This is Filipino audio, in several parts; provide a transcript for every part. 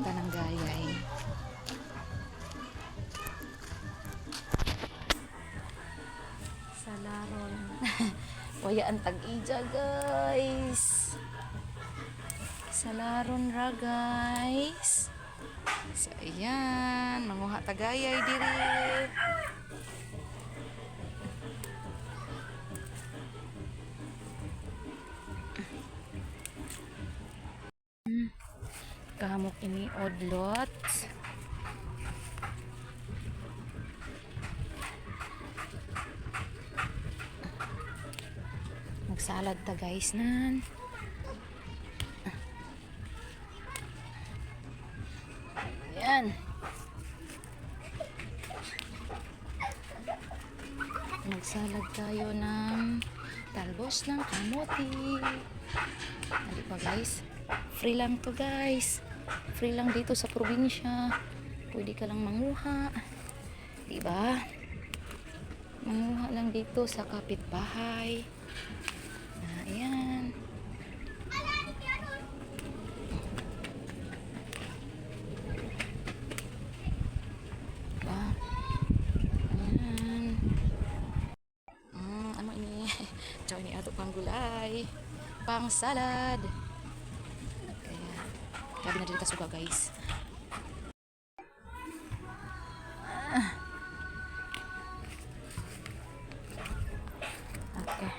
Manguha ta ng gayay. Sa laron. Waya ang tag-ija, guys. Sa laron ra, guys. So, ayan. Manguha ta gayay diri. Kamok ini odlot. Magsalad ta guys nan. Yan. Magsalad tayo ng talbos ng kamote. Hindi pa guys. Free lang to guys. Free lang dito sa probinsya. Pwede ka lang manguha. Diba? Manguha lang dito sa kapitbahay. Ah, ayan. Diba? Ayan. Mm, ano ini? Tsaka ini ato pang gulay. Pang salad. Gabi na dito suga guys. Ah. Okay.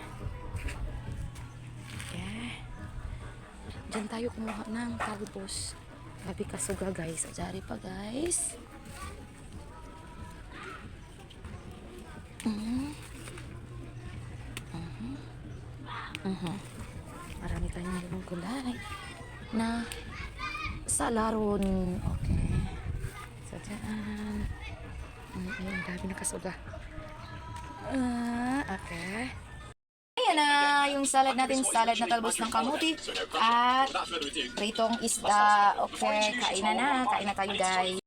Okay. Diyan tayo kumuha ng talbos. Gabi ka suga guys. Ajari pa guys. Mhm. Mhm. Mhm. Marami tayong gulay na sa laron. Okay. So, dyan. Ayun, dami nakasuga. Ah, okay. Ayan na yung salad natin, salad na talbos ng kamuti at pritong isda. Okay, kain na na. Kain na tayo guys.